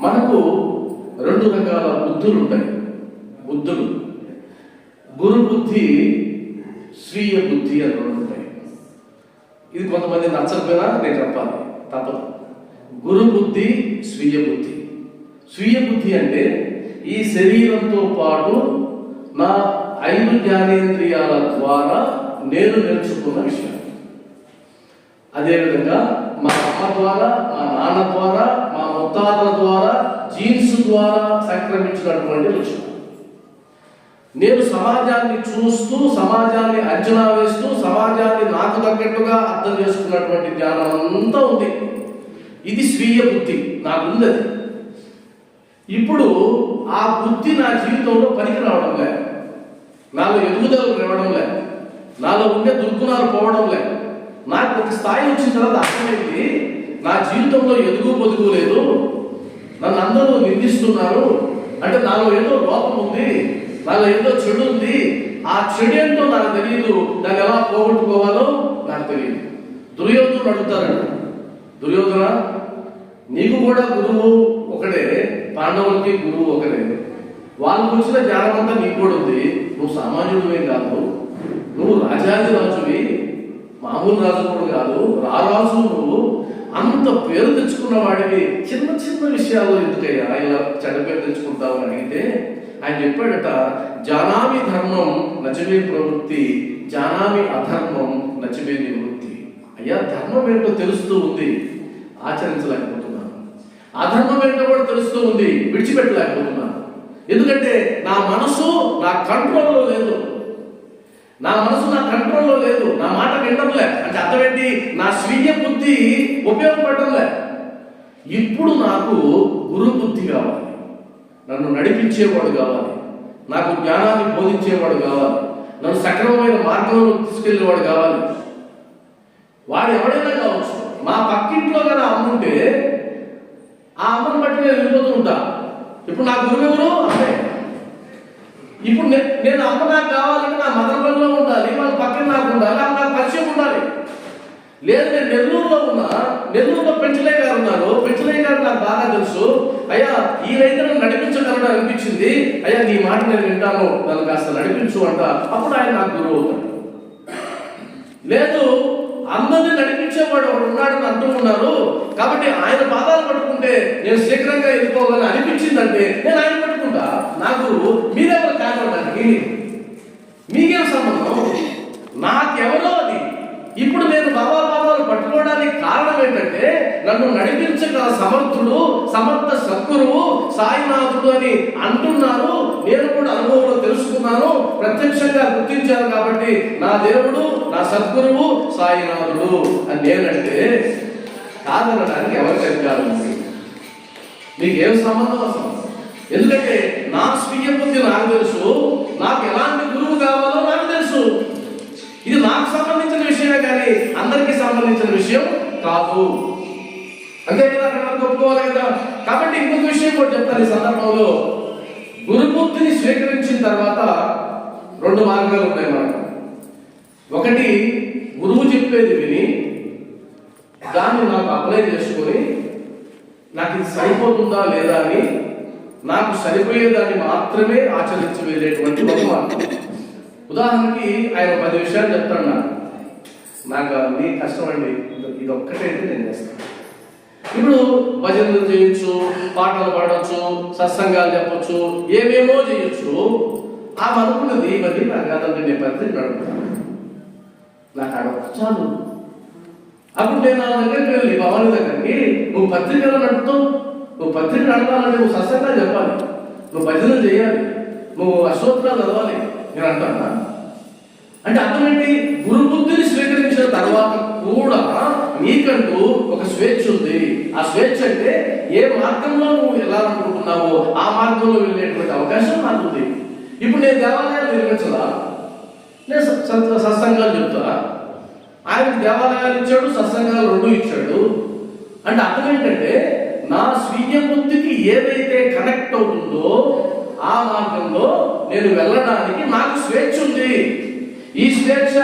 మనకు రెండు రకాల బుద్ధులు ఉంటాయి. బుద్ధులు. గురు బుద్ధి స్వీయ బుద్ధి అని రెండు ఉంటాయి. ఇది కొంతమంది నచ్చకపోయినా నేను చెప్పాలి. తప్పదు. గురు బుద్ధి స్వీయ బుద్ధి. స్వీయ బుద్ధి అంటే ఈ శరీరంతో పాటు నా ఐదు జ్ఞానేంద్రియాల ద్వారా నేను నేర్చుకున్న విషయం. అదేవిధంగా మా అమ్మ ద్వారా మా నాన్న ద్వారా మా ముత్తాతల ద్వారా జీన్స్ ద్వారా సంక్రమించినటువంటి రుచులు. నేను సమాజాన్ని చూస్తూ సమాజాన్ని అంచనా వేస్తూ సమాజాన్ని నాకు తగ్గట్టుగా అర్థం చేసుకున్నటువంటి జ్ఞానం అంతా ఉంది. ఇది స్వీయ బుద్ధి నాకుంది అది. ఇప్పుడు ఆ బుద్ధి నా జీవితంలో పనికి రావడం లే నాలో ఎదుగుదల రావడం లే నాలో ఉండే దుర్గుణాలు పోవడం లే నాకు ఒక స్థాయి వచ్చిన తర్వాత అర్థమైంది నా జీవితంలో ఎదుగు పొదుగు లేదు. నన్ను అందరూ నిందిస్తున్నారు. అంటే నాలో ఏదో లోపం ఉంది నాలో ఏదో చెడు ఉంది. ఆ చెడు ఏంటో నాకు తెలియదు దాన్ని ఎలా పోగొట్టుకోవాలో నాకు తెలియదు దుర్యోధనుడు అడుగుతారంట దుర్యోధన నీకు కూడా గురువు ఒకడే పాండవులకి గురువు ఒకడే. వాళ్ళు కూర్చున్న జ్ఞానం అంతా నీకు కూడా ఉంది నువ్వు సామాన్యుడివే కాదు నువ్వు రాజాది రాజువి మామూలు రాజు కూడా కాదు రారాజు నువ్వు అంత పేరు తెచ్చుకున్న వాడివి. చిన్న చిన్న విషయాల్లో ఎందుకయ్యా ఇలా చెడ్డ పేరు తెచ్చుకుంటావు అని అడిగితే ఆయన చెప్పాడట జానామి ధర్మం నచమే ప్రవృత్తి జానామి అధర్మం నచమే నివృత్తి. అయ్యా ధర్మం ఏంటో తెలుస్తూ ఉంది. ఆచరించలేకపోతున్నాను. అధర్మం ఏంటో కూడా తెలుస్తూ ఉంది. విడిచిపెట్టలేకపోతున్నాను. ఎందుకంటే నా మనసు నా కంట్రోల్లో లేదు. నా మనసు నా కంట్రోల్లో లేదు నా మాట వినడంలే. అంటే అర్థమేంటి నా స్వీయ బుద్ధి ఉపయోగపడడంలే. ఇప్పుడు నాకు గురు బుద్ధి కావాలి. నన్ను నడిపించేవాడు కావాలి. నాకు జ్ఞానాన్ని బోధించేవాడు కావాలి. నన్ను సక్రమమైన మార్గంలో తీసుకెళ్ళేవాడు కావాలి. వాడు ఎవడైనా కావచ్చు. మా పక్కింట్లో కానీ అమ్ముంటే ఆ అమ్మను బట్టి నేను వెళ్ళిపోతూ ఉంటా. ఇప్పుడు నా గురువు ఎవరు? అంటే ఇప్పుడు నేను అమ్మ నాకు కావాలంటే నా మదనపల్లిలో ఉండాలి వాళ్ళ పక్కన నాకు ఉండాలి నాకు నాకు పరిచయం ఉండాలి. లేదు నేను నెల్లూరులో ఉన్నా నెల్లూరులో పెంచలే గారు ఉన్నారు. పెంచలే గారు నాకు బాగా తెలుసు. అయ్యా ఈ రైతులను నడిపించగలడు అనిపించింది? అయ్యా నీ మాట నేను వింటాను. నన్ను కాస్త నడిపించు అంట. అప్పుడు ఆయన నాకు గురువు అవుతాడు. లేదు అందరిని నడిపించేవాడు ఒకడు ఉన్నాడని అంటున్నారు కాబట్టి ఆయన పాదాలు పట్టుకుంటే నేను శీఘ్రంగా వెళ్ళిపోవాలని అనిపించిందంటే నేను ఆయన పట్టుకుంటా. నాకు మీరెవరు కాపాడడానికి మీకేం సంబంధం? నాకెవరో అది. ఇప్పుడు నేను బాబా బాబాలు పట్టుకోవడానికి కారణం ఏంటంటే నన్ను నడిపించగల సమర్థుడు సమర్థ సద్గురువు సాయినాథుడు అని అంటున్నారు. నేను కూడా అనుభవంలో తెలుసుకున్నాను. ప్రత్యక్షంగా గుర్తించాను కాబట్టి నా దేవుడు నా సద్గురువు సాయినాథుడు అని నేనంటే కాదనడానికి ఎవరికి అధికారం ఉంది నీకేం సంబంధం అసలు? ఎందుకంటే నా స్వీయ బుద్ధి నాకు తెలుసు నాకు ఎలాంటి గురువు కావాలో నాకు తెలుసు. ఇది నాకు సంబంధించిన విషయమే కానీ అందరికీ సంబంధించిన విషయం కాదు. అంతే కదా అక్కడ ఒప్పుకోవాలి కదా. కాబట్టి ఇంకొక విషయం కూడా చెప్తాను ఈ సందర్భంలో. గురుబుద్ధిని స్వీకరించిన తర్వాత రెండు మార్గాలు ఉన్నాయి మనకు. ఒకటి గురువు చెప్పేది విని దాన్ని నాకు అప్లై చేసుకొని నాకు ఇది సరిపోతుందా లేదా అని నాకు సరిపోయేదాన్ని మాత్రమే ఆచరించి వెళ్ళేటువంటి ఒక ఉదాహరణకి ఆయన పది విషయాలు చెప్తాడు నాకు నాకు మీ కష్టం అండి ఇది ఒక్కటైతే నేను చేస్తాను. ఇప్పుడు భజనలు చేయొచ్చు పాటలు పాడవచ్చు సత్సంగాలు చెప్పొచ్చు ఏమేమో చేయొచ్చు. ఆ అనుకున్నది ఇవన్నీ నాకు కాదండి నేను పరిస్థితి నడుపుతాను. నాకు అడగ చాలు. అప్పుడు నేను నా దగ్గరికి వెళ్ళి భవాని దగ్గరికి నువ్వు పత్రికలు నడుపుతావు? నువ్వు పత్రిక నడపాలంటే నువ్వు సత్సంగా చెప్పాలి. నువ్వు భజనలు చేయాలి. నువ్వు అశ్వత్రాలు చదవాలి. నేను అంటున్నా అంటే అర్థం ఏంటి? గురు బుద్ధిని స్వీకరించిన తర్వాత కూడా నీకంటూ ఒక స్వేచ్ఛ ఉంది. ఆ స్వేచ్ఛ అంటే ఏ మార్గంలో నువ్వు వెళ్ళాలనుకుంటున్నావో ఆ మార్గంలో వెళ్ళేటువంటి అవకాశం నాకు ఉంది ఇప్పుడు నేను దేవాలయాలు నిర్మించదా నేను సత్సంగాలు చెప్తా. ఆయన దేవాలయాలు ఇచ్చాడు సత్సంగాలు రెండు ఇచ్చాడు. అంటే అర్థం ఏంటంటే నా స్వీయ బుద్ధికి ఏదైతే కనెక్ట్ అవుతుందో ఆ మార్గంలో నేను వెళ్ళడానికి నాకు స్వేచ్ఛ ఉంది. ఈ స్వేచ్ఛ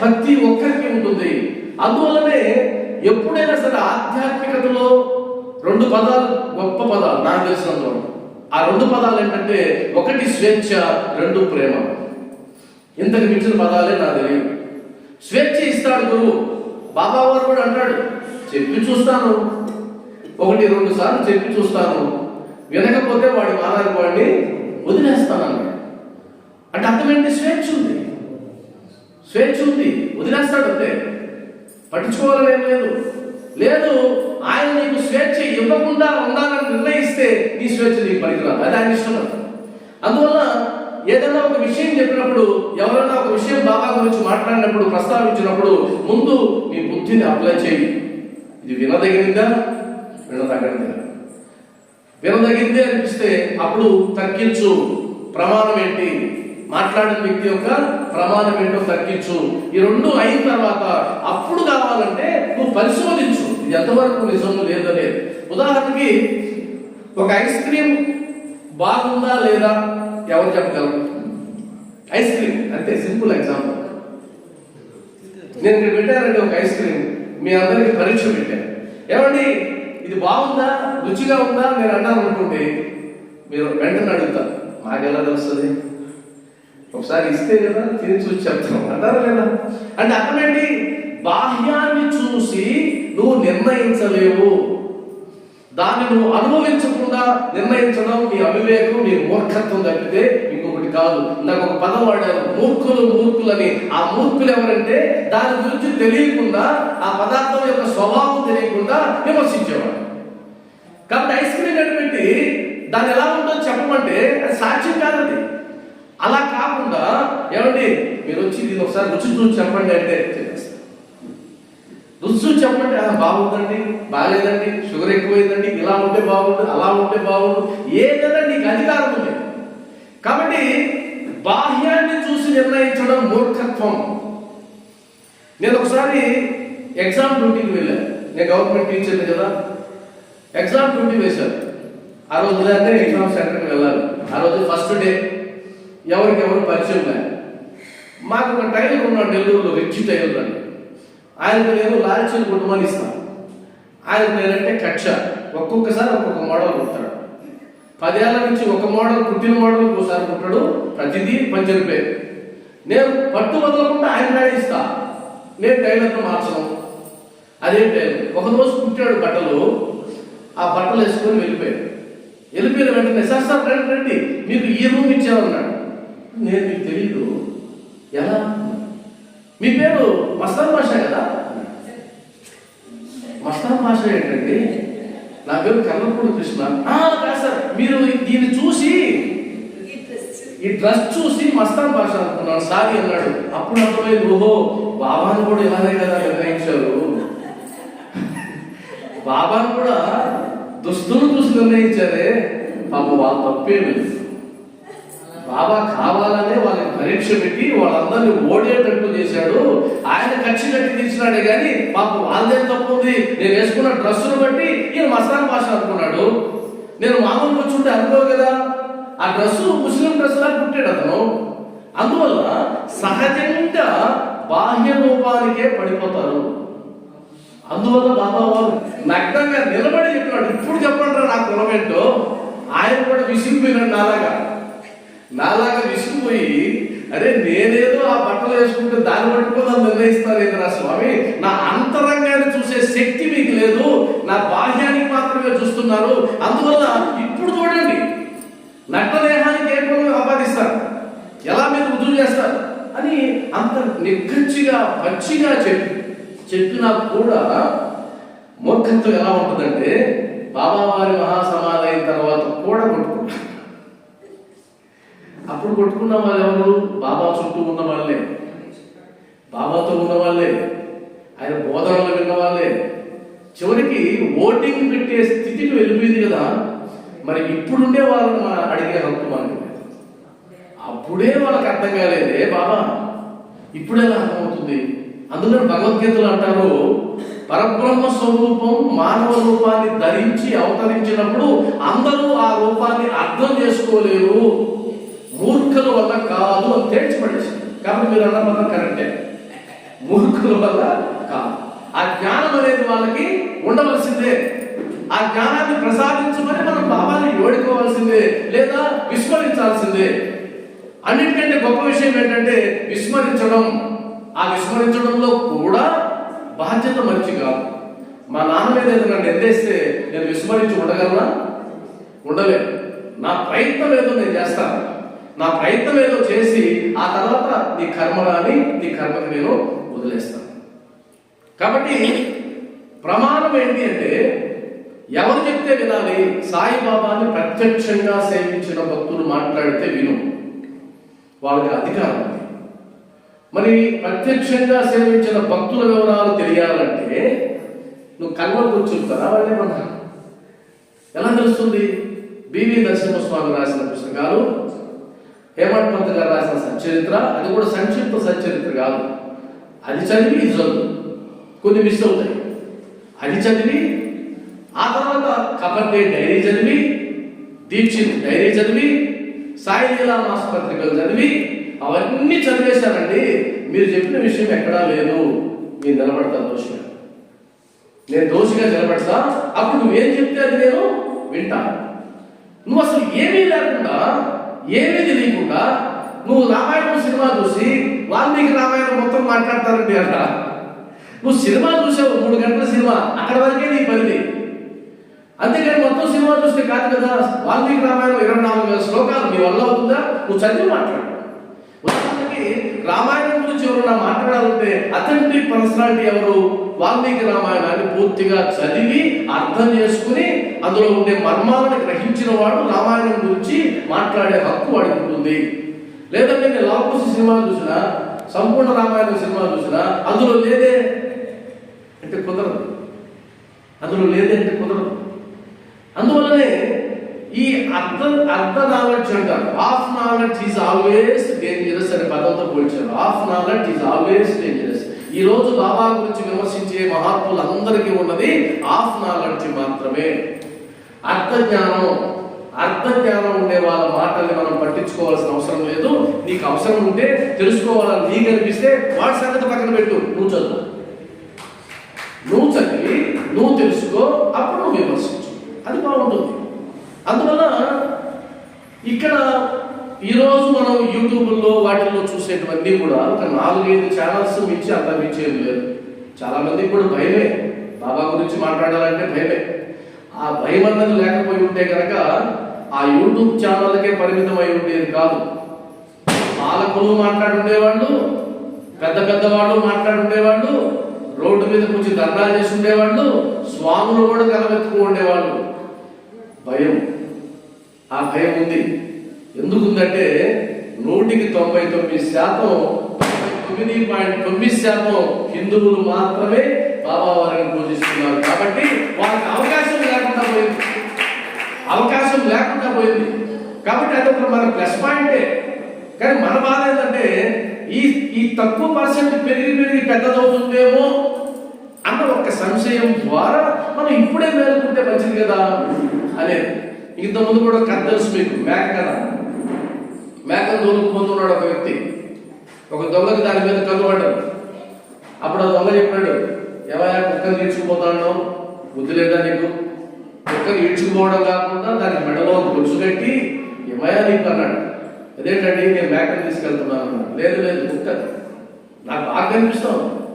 ప్రతి ఒక్కరికి ఉంటుంది. అందువల్లనే ఎప్పుడైనా సరే ఆధ్యాత్మికతలో రెండు పదాలు గొప్ప పదాలు నాకు తెలిసినంత ఆ రెండు పదాలు ఏంటంటే ఒకటి స్వేచ్ఛ రెండు ప్రేమ. ఇంతకు మించిన పదాలే నాకు తెలియదు స్వేచ్ఛ ఇస్తాడు గురువు. బాబా వారు కూడా అంటాడు చెప్పి చూస్తాను. ఒకటి రెండు సార్లు చెప్పి చూస్తాను. వినకపోతే వాడి మానానికి వాడిని వదిలేస్తాను అంటే అర్థమేంటి స్వేచ్ఛ ఉంది. స్వేచ్ఛ ఉంది. వదిలేస్తాడు అంతే. పట్టించుకోవాలని ఏం లేదు. లేదు ఆయన నీకు స్వేచ్ఛ ఇవ్వకుండా ఉండాలని నిర్ణయిస్తే నీ స్వేచ్ఛ నీకు పనికిరాదు. అది ఆయన ఇష్టం. అందువల్ల ఏదైనా ఒక విషయం చెప్పినప్పుడు ఎవరైనా ఒక విషయం బాగా గురించి మాట్లాడినప్పుడు ప్రస్తావించినప్పుడు ముందు మీ బుద్ధిని అప్లై చేయి. ఇది వినదగినదా? వినదగినదా వినదగిందే అనిపిస్తే అప్పుడు తగ్గించు. ప్రమాణం ఏంటి? మాట్లాడిన వ్యక్తి యొక్క ప్రమాణం ఏంటో తగ్గించు. ఈ రెండు అయిన తర్వాత అప్పుడు కావాలంటే నువ్వు పరిశోధించు. ఇది ఎంతవరకు నిజం లేదో లేదు. ఉదాహరణకి ఒక ఐస్ క్రీమ్ బాగుందా లేదా? ఎవరు చెప్పగలరు? ఐస్ క్రీమ్ అంటే సింపుల్ ఎగ్జాంపుల్ నేను ఇక్కడ పెట్టానండి ఒక ఐస్ క్రీమ్ మీ అందరికి పరీక్ష పెట్టాను ఏమండి ఇది బాగుందా? రుచిగా ఉందా? మీరు అన్నారు అనుకోండి మీరు వెంటనే అడుగుతారు. మాకెలా తెలుస్తుంది? ఒకసారి ఇస్తే కదా తిని చూసి చెప్తాం. అంటారా లేదా? అంటే అర్థమేంటి బాహ్యాన్ని చూసి నువ్వు నిర్ణయించలేవు. దాన్ని నువ్వు అనుభవించకుండా నిర్ణయించడం నీ అవివేకం నీ మూర్ఖత్వం తప్పితే ఇంకొకటి కాదు. నాకు ఒక పదం వాడారు మూర్ఖులు మూర్ఖులని. ఆ మూర్ఖులు ఎవరంటే దాని గురించి తెలియకుండా ఆ పదార్థం యొక్క స్వభావం తెలియకుండా విమర్శించేవాడు కాబట్టి ఐస్ క్రీమ్ పెట్టి దాన్ని ఎలా ఉందో చెప్పమంటే అది సాక్ష్యం కాదండి అలా కాకుండా ఏమండి మీరు వచ్చి దీన్ని ఒకసారి రుచి చూసి చెప్పండి అంటే చెప్పేస్తారు దుస్సు చెప్పండి బాగుందండి బాగలేదండి షుగర్ ఎక్కువైందండి ఇలా ఉంటే బాగుండు అలా ఉంటే బాగుండు ఏదైనా నీకు అధికారం ఉంది. కాబట్టి బాహ్యాన్ని చూసి నిర్ణయించడం మూర్ఖత్వం. నేను ఒకసారి ఎగ్జామ్ డ్యూటీకి వెళ్ళాను నేను గవర్నమెంట్ టీచర్ని కదా. ఎగ్జామ్ డ్యూటీ వేశాను ఆ రోజు ఉదయాన్నే ఎగ్జామ్ సెంటర్కి వెళ్ళాలి. ఆ రోజు ఫస్ట్ డే. ఎవరికి ఎవరు పరిచయం లేదు మాకు ఒక టైలర్ ఉన్నాడు నెల్లూరులో రిచ్ టైలర్ అని. ఆయనకు నేను లాల్చీలు కుటుంబాన్ని ఇస్తాను. ఆయనకు నేనంటే కక్ష. ఒక్కొక్కసారి ఒక్కొక్క మోడల్ కుడతాడు. పదేళ్ళ నుంచి ఒక మోడల్ కుట్టిన మోడల్ ఒకసారి కుట్టాడు. ప్రతిదీ పంచరిపే నేను పట్టు వదలకుండా ఆయన రాయిస్తా నేను టైలర్ను మార్చడం అదే టైలర్. ఒక రోజు కుట్టాడు బట్టలు. ఆ బట్టలు వేసుకొని వెళ్ళిపోయాడు. వెళ్ళిపోయిన వెంటనే సార్ సార్ రండి రండి. మీకు ఈ రూమ్ ఇచ్చామన్నాడు నేను మీకు తెలియదు ఎలా? మీ పేరు మస్తాన్ భాష కదా? మస్తాన్ భాష ఏంటండి? నా పేరు కల్లపూడి కృష్ణ. కాదు సార్ మీరు దీన్ని చూసి ఈ డ్రెస్ చూసి మస్తాన్ భాష అనుకున్నాను. సారీ అన్నాడు. అప్పుడు అర్థమైంది ఓహో బాబాను కూడా ఇలానే కదా నిర్ణయించారు. బాబాను కూడా దుస్తులు చూసి నిర్ణయించారే. పాప వాళ్ళ తప్పేమి లేదు. బాబా కావాలనే వాళ్ళకి పరీక్ష పెట్టి వాళ్ళందరినీ ఓడేటట్టు చేశాడు. ఆయన ఖర్చు కట్టి తీసినాడే కానీ పాప వాళ్ళదేం తప్పు ఉంది? నేను వేసుకున్న డ్రెస్సును బట్టి ఈయన మస్తాన్ భాష అనుకున్నాడు. నేను మామూలు కూర్చుంటే అనుకో కదా? ఆ డ్రెస్సు ముస్లిం డ్రెస్ లా పుట్టాడు అతను. అందువల్ల సహజంగా బాహ్య రూపానికే పడిపోతారు. అందువల్ల బాబా వారు నగ్నంగా నిలబడి చెప్పినాడు. ఇప్పుడు చెప్పండి నా కులమేంటో? ఆయన కూడా విసిగిపోయినాడు నాలాగా. నాలాగా విసిగిపోయి అరే నేనేదో ఆ బట్టలు వేసుకుంటే దాన్ని పట్టుకోదాన్ని నిర్ణయిస్తాను ఏంద్రా స్వామి? నా అంతరంగాన్ని చూసే శక్తి మీకు లేదు. నా బాహ్యానికి మాత్రమే చూస్తున్నారు. అందువల్ల ఇప్పుడు చూడండి. నగ్నదేహానికి ఏ పనులు ఆపాదిస్తారు ఎలా మీరు రుజువు చేస్తారు? అని అంత నిక్కచ్చిగా పచ్చిగా చెప్పి చెప్పినా కూడా మూర్ఖత్వం ఎలా ఉంటుందంటే బాబావారి మహాసమాధి అయిన తర్వాత కూడా అప్పుడు కొట్టుకున్న వాళ్ళు ఎవరు బాబా చుట్టూ ఉన్న వాళ్ళే. బాబాతో ఉన్న వాళ్ళే. ఆయన బోధనలు విన్న వాళ్ళే. చివరికి ఓటింగ్ పెట్టే స్థితికి వెళ్ళిపోయింది కదా. మరి ఇప్పుడుండే వాళ్ళని మన అడిగే హక్కు మనకి అప్పుడే వాళ్ళకి అర్థం కాలేదే బాబా. ఇప్పుడే అర్థమవుతుంది. అందులో భగవద్గీతలు అంటారు పరబ్రహ్మ స్వరూపం మానవ రూపాన్ని ధరించి అవతరించినప్పుడు అందరూ ఆ రూపాన్ని అర్థం చేసుకోలేరు. వల్ల కాదు అని తేల్చిపడేసి. కాబట్టి మీరు అన్న పదం కరెక్టే. మూర్ఖుల వల్ల కాదు. ఆ జ్ఞానం అనేది వాళ్ళకి ఉండవలసిందే. ఆ జ్ఞానాన్ని ప్రసాదించమని మనం భావాన్ని వేడుకోవాల్సిందే లేదా విస్మరించాల్సిందే. అన్నిటికంటే గొప్ప విషయం ఏంటంటే విస్మరించడం. ఆ విస్మరించడంలో కూడా బాధ్యత మంచి కాదు. మా నాన్న మీద ఏదైనా నిందేస్తే నేను విస్మరించి ఉండగలనా? ఉండలేదు నా ప్రయత్నం ఏదో నేను చేస్తాను. నా ప్రయత్నం ఏదో చేసి ఆ తర్వాత నీ కర్మ రాని నీ కర్మకి నేను వదిలేస్తాను. కాబట్టి ప్రమాణం ఏంటి అంటే ఎవరు చెప్తే వినాలి? సాయిబాబాని ప్రత్యక్షంగా సేవించిన భక్తులు మాట్లాడితే విను. వాళ్ళకి అధికారం ఉంది. మరి ప్రత్యక్షంగా సేవించిన భక్తుల వివరాలు తెలియాలంటే నువ్వు కన్వలు కూర్చుంటారా వాళ్ళేమన్నా మన ఎలా తెలుస్తుంది? బివి నరసింహస్వామి రాసిన పుస్తకాలు హేమంత్ పంత్ గారు రాసిన సచ్చరిత్ర అది కూడా సంక్షిప్త సచ్చరిత్ర కాదు. అది చదివి ఇది చదువు. కొన్ని మిస్ అవుతాయి. అది చదివి ఆ తర్వాత కబడ్డీ డైరీ చదివి దీక్షిత్ డైరీ చదివి సాయి జిల్లా మాస్ పత్రికలు చదివి అవన్నీ చదివేశారండి. మీరు చెప్పిన విషయం ఎక్కడా లేదు. మీరు నిలబడతా దోషిగా. నేను దోషిగా నిలబడతా? అప్పుడు నువ్వేం చెప్తే అది నేను వింటా. నువ్వు అసలు ఏమీ లేకుండా ఏమీ తెలియకుండా నువ్వు రామాయణం సినిమా చూసి వాల్మీకి రామాయణం మొత్తం మాట్లాడతారండి అంట నువ్వు సినిమా చూసావు మూడు గంటల సినిమా అక్కడ వరకే నీ పరిధి. అంతేకాని మొత్తం సినిమా చూస్తే కాదు కదా వాల్మీకి రామాయణం ఇరవై నాలుగు వేల శ్లోకాలు నీ వల్ల అవుతుందా? నువ్వు చదివి మాట్లాడు. ఉదాహరణకి రామాయణం లేకుండా మాట్లాడాలంటే అథెంటిక్ పర్సనాలిటీ ఎవరు? వాల్మీకి రామాయణాన్ని పూర్తిగా చదివి అర్థం చేసుకుని అందులో ఉండే మర్మాలను గ్రహించిన వాడు రామాయణం గురించి మాట్లాడే హక్కు వాడికి ఉంటుంది. లేదంటే నేను లాకోసి సినిమా చూసినా సంపూర్ణ రామాయణం సినిమా చూసినా అందులో లేదే అంటే కుదరదు. అందులో లేదే అంటే కుదరదు. అందువల్లనే ఈ అర్థ అర్థ నాలెడ్జ్ అంటారు half knowledge is always dangerous అనే పదంతో పోల్చారు. Half knowledge is always dangerous ఈ రోజు బాబా గురించి విమర్శించే మహాత్ములందరికీ ఉన్నది హాఫ్ నాలెడ్జ్ మాత్రమే. అర్థ జ్ఞానం అర్థ జ్ఞానం ఉండే వాళ్ళ మాటల్ని మనం పట్టించుకోవాల్సిన అవసరం లేదు. నీకు అవసరం ఉంటే తెలుసుకోవాలని నీకు అనిపిస్తే వాడి సంగతి పక్కన పెట్టు. నువ్వు చదువు. నువ్వు చదివి నువ్వు తెలుసుకో అప్పుడు నువ్వు విమర్శించు అది బాగుంటుంది అందువల్ల ఇక్కడ ఈరోజు మనం యూట్యూబ్లో వాటిల్లో చూసేటువన్నీ కూడా ఒక నాలుగైదు ఛానల్స్ మించి అంత ఇచ్చేది లేదు. చాలా మందికి కూడా భయమే. బాబా గురించి మాట్లాడాలంటే భయమే. ఆ భయం అన్నది లేకపోయి ఉంటే కనుక ఆ యూట్యూబ్ ఛానళ్ళకే పరిమితం అయి ఉండేది కాదు. పాలకులు మాట్లాడుండేవాళ్ళు పెద్ద పెద్ద వాళ్ళు మాట్లాడుండేవాళ్ళు రోడ్డు మీద కొంచెం దండాలు చేసి ఉండేవాళ్ళు స్వాములు కూడా కలబెత్తుకు ఉండేవాళ్ళు. భయం. ఆ భయం ఉంది. ఎందుకుందంటే నూటికి తొంభై తొమ్మిది శాతం తొమ్మిది పాయింట్ తొమ్మిది శాతం హిందువులు మాత్రమే బాబా వారిని పూజిస్తున్నారు. కాబట్టి వాళ్ళకి అవకాశం లేకుండా పోయింది. అవకాశం లేకుండా పోయింది. కాబట్టి అది ఒక మన ప్లస్ పాయింటే. కానీ మన బాధ ఏంటంటే ఈ ఈ తక్కువ పర్సెంట్ పెరిగి పెరిగి పెద్దదవుతుందేమో అన్న ఒక సంశయం ద్వారా మనం ఇప్పుడే మేలుకుంటే మంచిది కదా అనేది. ఇంతకుముందు కూడా కథ తెలుసు మీకు మేక కదా మేకను దొరుకుపోతున్నాడు ఒక వ్యక్తి. ఒక దొంగకి దాని మీద కనుగొడ్డాడు అప్పుడు ఆ దొంగ చెప్పాడు ఎవరైనా కుక్కను ఈడ్చుకుపోతాడు బుద్ధి లేదా నీకు? కుక్కను ఈడ్చుకుపోవడం కాకుండా దాని మెడలో గొలుసు కట్టి ఏమయ్యా నీకు? అన్నాడు. అదేంటండి నేను మేకను తీసుకెళ్తున్నాను. అన్నాడు లేదు లేదు కుక్క. నాకు బాగా కనిపిస్తాం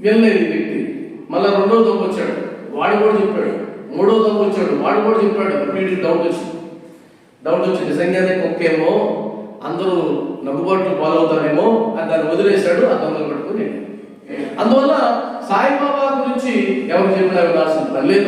వెళ్ళలేదు ఈ వ్యక్తి. మళ్ళా రెండో దొంగ వచ్చాడు. వాడు కూడా చెప్పాడు. మూడో దొంగ వచ్చాడు. వాడు కూడా చెప్పాడు. వీడికి డౌట్ వచ్చింది. డౌట్ వచ్చి నిజంగానే కుక్కేమో అందరూ నవ్వుబాట్లు పాలవుతారేమో అని దాన్ని వదిలేశాడు ఆ దొంగ పట్టుకుని అందువల్ల సాయిబాబా గురించి ఎవరు చెప్పినా వినాల్సిన పని లేదు.